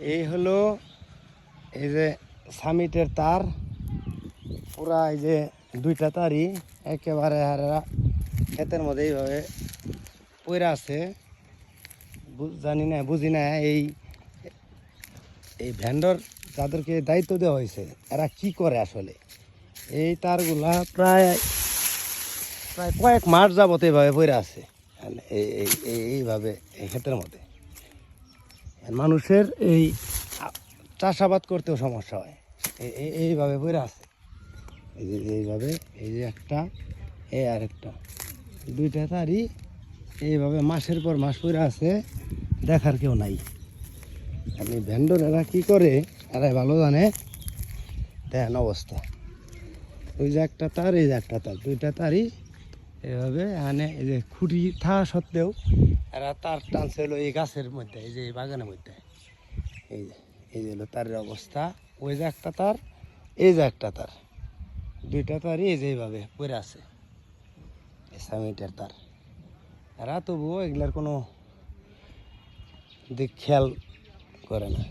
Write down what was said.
এই হলো এই যে সামিটের তার। পুরা এই যে দুইটা তারই একেবারে হারা ক্ষেতের মধ্যে এইভাবে পইরা আছে। জানি না, বুঝি না এই এই ভ্যান্ডর যাদেরকে দায়িত্ব দেওয়া হয়েছে, এরা কি করে আসলে? এই তারগুলা প্রায় প্রায় কয়েক মাস যাবত এইভাবে পড়ে আছে। এই, এই- এই- এইভাবে এই ক্ষেতের মধ্যে। মানুষের এই চাষাবাদ করতেও সমস্যা হয়। এই- এই- এইভাবে পড়ে আছে। এই যে এইভাবে, এই যে একটা এই আর একটা। দুইটা তারই এইভাবে মাসের পর মাস পরে আছে, দেখার কেউ নাই। আপনি ভ্যান্ডর এরা কী করে এরা ভালো জানে। দেখেন অবস্থা। ওই যে একটা তার, এই যে একটা তার। দুইটা তারই এভাবে মানে এই যে খুঁটি থাকা সত্ত্বেও এরা তার টানছে হলো এই গাছের মধ্যে, এই যে এই বাগানের মধ্যে। এই যে এই যে হলো তারের অবস্থা। ওই যে একটা তার, এই যে একটা তার। দুইটা তারই এই যে এইভাবে পড়ে আছে। সামিটের তার। এরা তবুও এগুলার কোনো দিক খেয়াল করে না।